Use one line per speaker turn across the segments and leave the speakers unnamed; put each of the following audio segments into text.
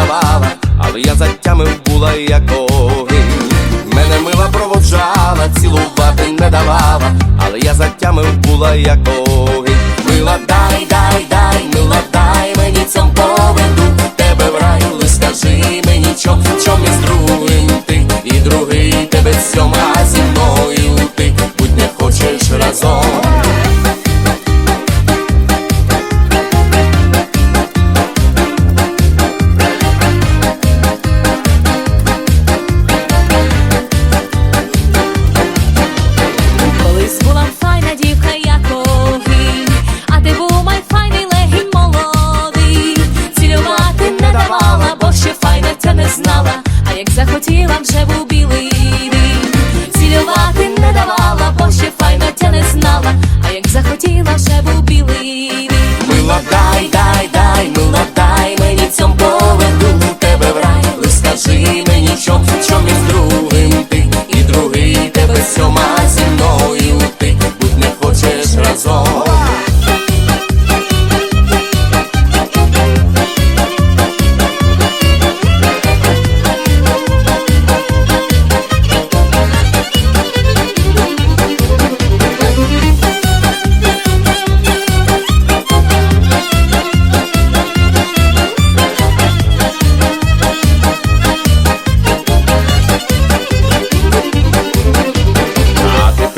давала, але я затямив була як Мене мила проводжала, цілувати не давала, але я затямив була як Мила, дай, дай, дай, мила. Exercice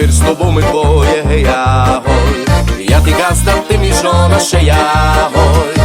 тепер з тобою двоє гей, агой. Я ти газда, ти мій жона, ще я гой.